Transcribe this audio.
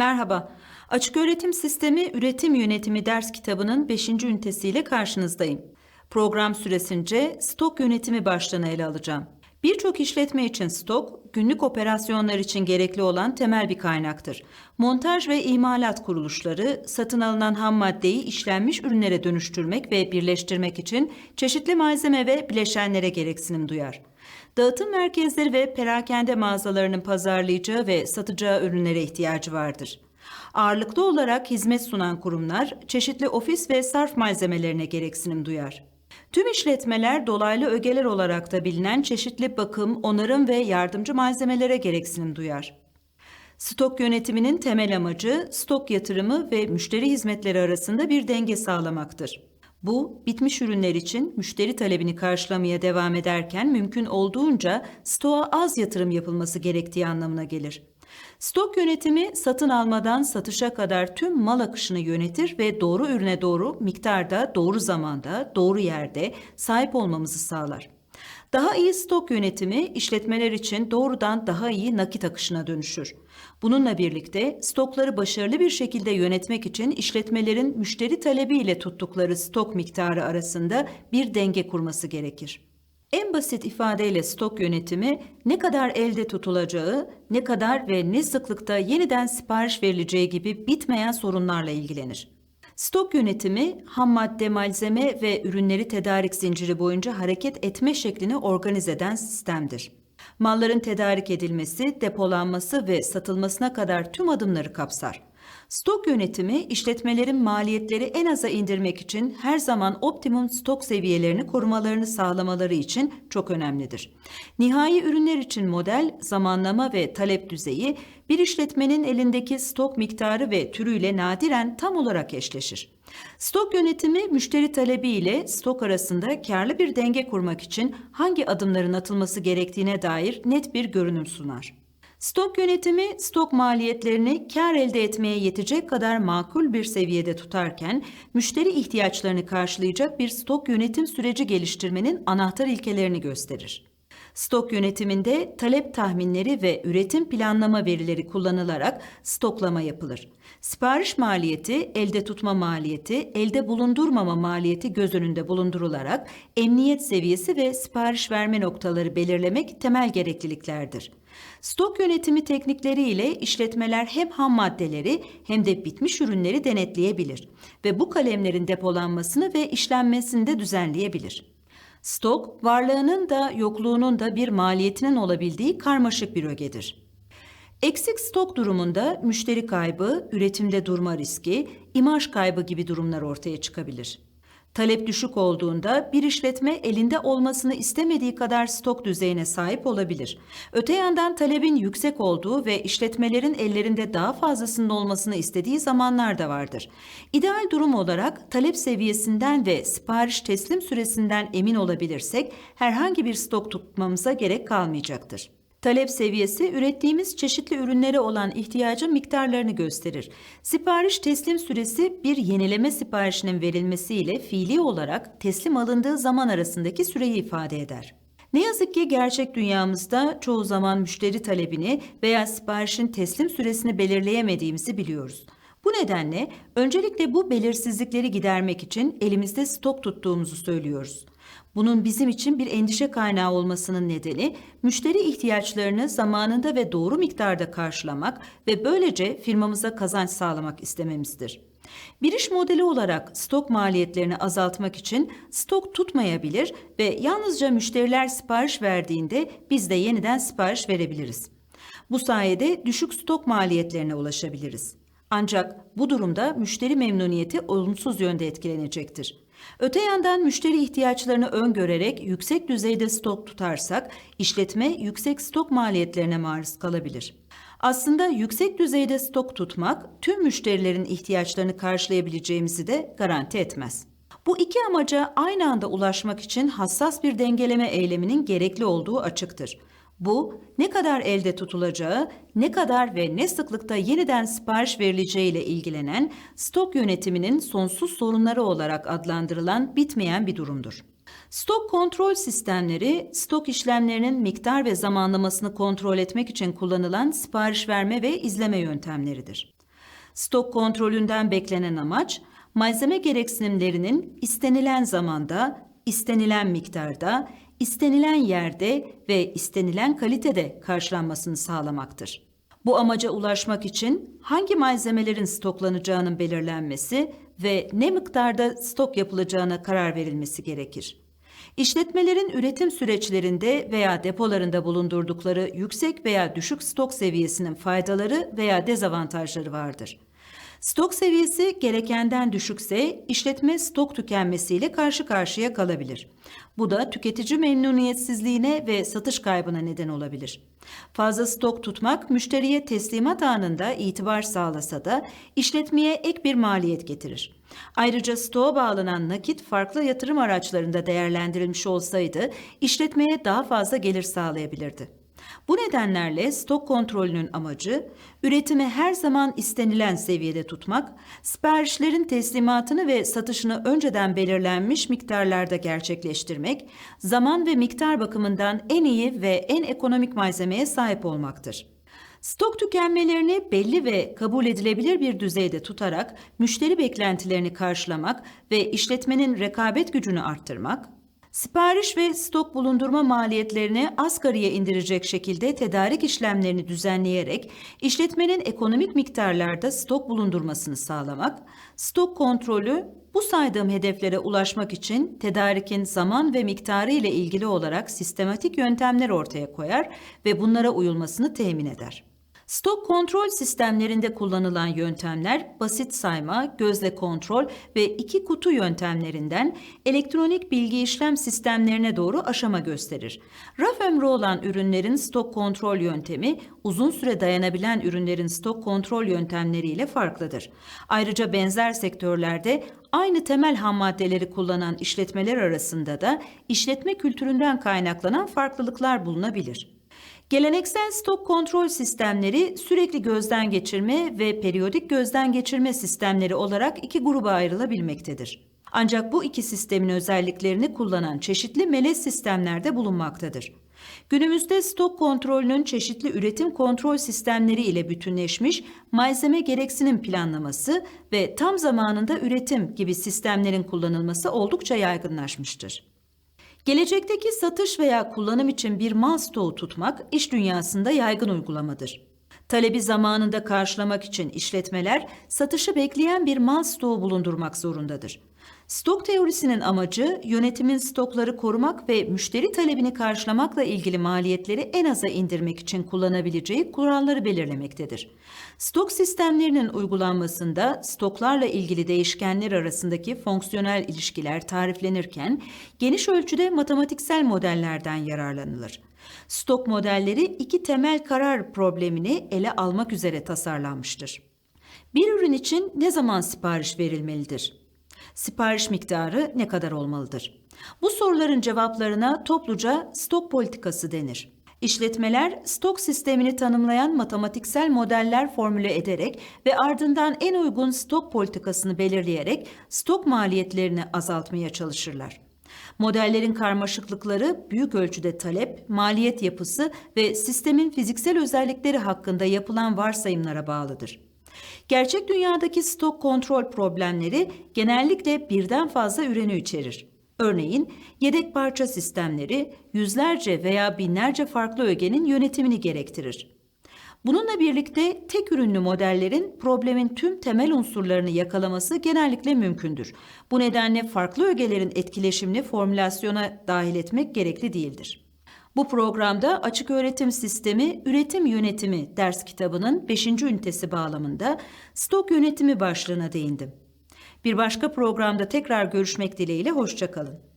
Merhaba. Açık Öğretim Sistemi Üretim Yönetimi ders kitabının 5. ünitesiyle karşınızdayım. Program süresince stok yönetimi başlığını ele alacağım. Birçok işletme için stok, günlük operasyonlar için gerekli olan temel bir kaynaktır. Montaj ve imalat kuruluşları, satın alınan ham maddeyi işlenmiş ürünlere dönüştürmek ve birleştirmek için çeşitli malzeme ve bileşenlere gereksinim duyar. Dağıtım merkezleri ve perakende mağazalarının pazarlayacağı ve satacağı ürünlere ihtiyacı vardır. Ağırlıklı olarak hizmet sunan kurumlar çeşitli ofis ve sarf malzemelerine gereksinim duyar. Tüm işletmeler dolaylı ögeler olarak da bilinen çeşitli bakım, onarım ve yardımcı malzemelere gereksinim duyar. Stok yönetiminin temel amacı stok yatırımı ve müşteri hizmetleri arasında bir denge sağlamaktır. Bu, bitmiş ürünler için müşteri talebini karşılamaya devam ederken mümkün olduğunca stoğa az yatırım yapılması gerektiği anlamına gelir. Stok yönetimi satın almadan satışa kadar tüm mal akışını yönetir ve doğru ürüne doğru miktarda, doğru zamanda, doğru yerde sahip olmamızı sağlar. Daha iyi stok yönetimi işletmeler için doğrudan daha iyi nakit akışına dönüşür. Bununla birlikte stokları başarılı bir şekilde yönetmek için işletmelerin müşteri talebi ile tuttukları stok miktarı arasında bir denge kurması gerekir. En basit ifadeyle stok yönetimi ne kadar elde tutulacağı, ne kadar ve ne sıklıkta yeniden sipariş verileceği gibi bitmeyen sorunlarla ilgilenir. Stok yönetimi ham madde, malzeme ve ürünleri tedarik zinciri boyunca hareket etme şeklini organize eden sistemdir. Malların tedarik edilmesi, depolanması ve satılmasına kadar tüm adımları kapsar. Stok yönetimi işletmelerin maliyetleri en aza indirmek için her zaman optimum stok seviyelerini korumalarını sağlamaları için çok önemlidir. Nihai ürünler için model, zamanlama ve talep düzeyi bir işletmenin elindeki stok miktarı ve türüyle nadiren tam olarak eşleşir. Stok yönetimi müşteri talebi ile stok arasında karlı bir denge kurmak için hangi adımların atılması gerektiğine dair net bir görünüm sunar. Stok yönetimi stok maliyetlerini kar elde etmeye yetecek kadar makul bir seviyede tutarken müşteri ihtiyaçlarını karşılayacak bir stok yönetim süreci geliştirmenin anahtar ilkelerini gösterir. Stok yönetiminde talep tahminleri ve üretim planlama verileri kullanılarak stoklama yapılır. Sipariş maliyeti, elde tutma maliyeti, elde bulundurmama maliyeti göz önünde bulundurularak emniyet seviyesi ve sipariş verme noktaları belirlemek temel gerekliliklerdir. Stok yönetimi teknikleri ile işletmeler hem ham maddeleri hem de bitmiş ürünleri denetleyebilir ve bu kalemlerin depolanmasını ve işlenmesini de düzenleyebilir. Stok, varlığının da yokluğunun da bir maliyetinin olabildiği karmaşık bir ögedir. Eksik stok durumunda müşteri kaybı, üretimde durma riski, imaj kaybı gibi durumlar ortaya çıkabilir. Talep düşük olduğunda bir işletme elinde olmasını istemediği kadar stok düzeyine sahip olabilir. Öte yandan talebin yüksek olduğu ve işletmelerin ellerinde daha fazlasının olmasını istediği zamanlar da vardır. İdeal durum olarak talep seviyesinden ve sipariş teslim süresinden emin olabilirsek herhangi bir stok tutmamıza gerek kalmayacaktır. Talep seviyesi ürettiğimiz çeşitli ürünlere olan ihtiyacın miktarlarını gösterir. Sipariş teslim süresi bir yenileme siparişinin verilmesiyle fiili olarak teslim alındığı zaman arasındaki süreyi ifade eder. Ne yazık ki gerçek dünyamızda çoğu zaman müşteri talebini veya siparişin teslim süresini belirleyemediğimizi biliyoruz. Bu nedenle öncelikle bu belirsizlikleri gidermek için elimizde stok tuttuğumuzu söylüyoruz. Bunun bizim için bir endişe kaynağı olmasının nedeni müşteri ihtiyaçlarını zamanında ve doğru miktarda karşılamak ve böylece firmamıza kazanç sağlamak istememizdir. Bir iş modeli olarak stok maliyetlerini azaltmak için stok tutmayabilir ve yalnızca müşteriler sipariş verdiğinde biz de yeniden sipariş verebiliriz. Bu sayede düşük stok maliyetlerine ulaşabiliriz. Ancak bu durumda müşteri memnuniyeti olumsuz yönde etkilenecektir. Öte yandan müşteri ihtiyaçlarını öngörerek yüksek düzeyde stok tutarsak işletme yüksek stok maliyetlerine maruz kalabilir. Aslında yüksek düzeyde stok tutmak tüm müşterilerin ihtiyaçlarını karşılayabileceğimizi de garanti etmez. Bu iki amaca aynı anda ulaşmak için hassas bir dengeleme eyleminin gerekli olduğu açıktır. Bu ne kadar elde tutulacağı, ne kadar ve ne sıklıkta yeniden sipariş verileceği ile ilgilenen stok yönetiminin sonsuz sorunları olarak adlandırılan bitmeyen bir durumdur. Stok kontrol sistemleri, stok işlemlerinin miktar ve zamanlamasını kontrol etmek için kullanılan sipariş verme ve izleme yöntemleridir. Stok kontrolünden beklenen amaç, malzeme gereksinimlerinin istenilen zamanda, istenilen miktarda, istenilen yerde ve istenilen kalitede karşılanmasını sağlamaktır. Bu amaca ulaşmak için hangi malzemelerin stoklanacağının belirlenmesi ve ne miktarda stok yapılacağına karar verilmesi gerekir. İşletmelerin üretim süreçlerinde veya depolarında bulundurdukları yüksek veya düşük stok seviyesinin faydaları veya dezavantajları vardır. Stok seviyesi gerekenden düşükse işletme stok tükenmesiyle karşı karşıya kalabilir. Bu da tüketici memnuniyetsizliğine ve satış kaybına neden olabilir. Fazla stok tutmak müşteriye teslimat anında itibar sağlasa da işletmeye ek bir maliyet getirir. Ayrıca stoğa bağlanan nakit farklı yatırım araçlarında değerlendirilmiş olsaydı işletmeye daha fazla gelir sağlayabilirdi. Bu nedenlerle stok kontrolünün amacı üretimi her zaman istenilen seviyede tutmak, siparişlerin teslimatını ve satışını önceden belirlenmiş miktarlarda gerçekleştirmek, zaman ve miktar bakımından en iyi ve en ekonomik malzemeye sahip olmaktır. Stok tükenmelerini belli ve kabul edilebilir bir düzeyde tutarak müşteri beklentilerini karşılamak ve işletmenin rekabet gücünü arttırmak, Sipariş ve stok bulundurma maliyetlerini asgariye indirecek şekilde tedarik işlemlerini düzenleyerek işletmenin ekonomik miktarlarda stok bulundurmasını sağlamak, stok kontrolü bu saydığım hedeflere ulaşmak için tedarikin zaman ve miktarı ile ilgili olarak sistematik yöntemler ortaya koyar ve bunlara uyulmasını temin eder. Stok kontrol sistemlerinde kullanılan yöntemler basit sayma, gözle kontrol ve iki kutu yöntemlerinden elektronik bilgi işlem sistemlerine doğru aşama gösterir. Raf ömrü olan ürünlerin stok kontrol yöntemi uzun süre dayanabilen ürünlerin stok kontrol yöntemleriyle farklıdır. Ayrıca benzer sektörlerde aynı temel ham maddeleri kullanan işletmeler arasında da işletme kültüründen kaynaklanan farklılıklar bulunabilir. Geleneksel stok kontrol sistemleri sürekli gözden geçirme ve periyodik gözden geçirme sistemleri olarak iki gruba ayrılabilmektedir. Ancak bu iki sistemin özelliklerini kullanan çeşitli melez sistemler de bulunmaktadır. Günümüzde stok kontrolünün çeşitli üretim kontrol sistemleri ile bütünleşmiş malzeme gereksinim planlaması ve tam zamanında üretim gibi sistemlerin kullanılması oldukça yaygınlaşmıştır. Gelecekteki satış veya kullanım için bir mal stoğu tutmak iş dünyasında yaygın uygulamadır. Talebi zamanında karşılamak için işletmeler satışı bekleyen bir mal stoğu bulundurmak zorundadır. Stok teorisinin amacı yönetimin stokları korumak ve müşteri talebini karşılamakla ilgili maliyetleri en aza indirmek için kullanabileceği kuralları belirlemektedir. Stok sistemlerinin uygulanmasında stoklarla ilgili değişkenler arasındaki fonksiyonel ilişkiler tariflenirken geniş ölçüde matematiksel modellerden yararlanılır. Stok modelleri iki temel karar problemini ele almak üzere tasarlanmıştır. Bir ürün için ne zaman sipariş verilmelidir? Sipariş miktarı ne kadar olmalıdır? Bu soruların cevaplarına topluca stok politikası denir. İşletmeler stok sistemini tanımlayan matematiksel modeller formüle ederek ve ardından en uygun stok politikasını belirleyerek stok maliyetlerini azaltmaya çalışırlar. Modellerin karmaşıklıkları büyük ölçüde talep, maliyet yapısı ve sistemin fiziksel özellikleri hakkında yapılan varsayımlara bağlıdır. Gerçek dünyadaki stok kontrol problemleri genellikle birden fazla ürünü içerir. Örneğin yedek parça sistemleri yüzlerce veya binlerce farklı ögenin yönetimini gerektirir. Bununla birlikte tek ürünlü modellerin problemin tüm temel unsurlarını yakalaması genellikle mümkündür. Bu nedenle farklı ögelerin etkileşimini formülasyona dahil etmek gerekli değildir. Bu programda Açık Öğretim Sistemi Üretim Yönetimi ders kitabının 5. ünitesi bağlamında stok yönetimi başlığına değindim. Bir başka programda tekrar görüşmek dileğiyle hoşçakalın.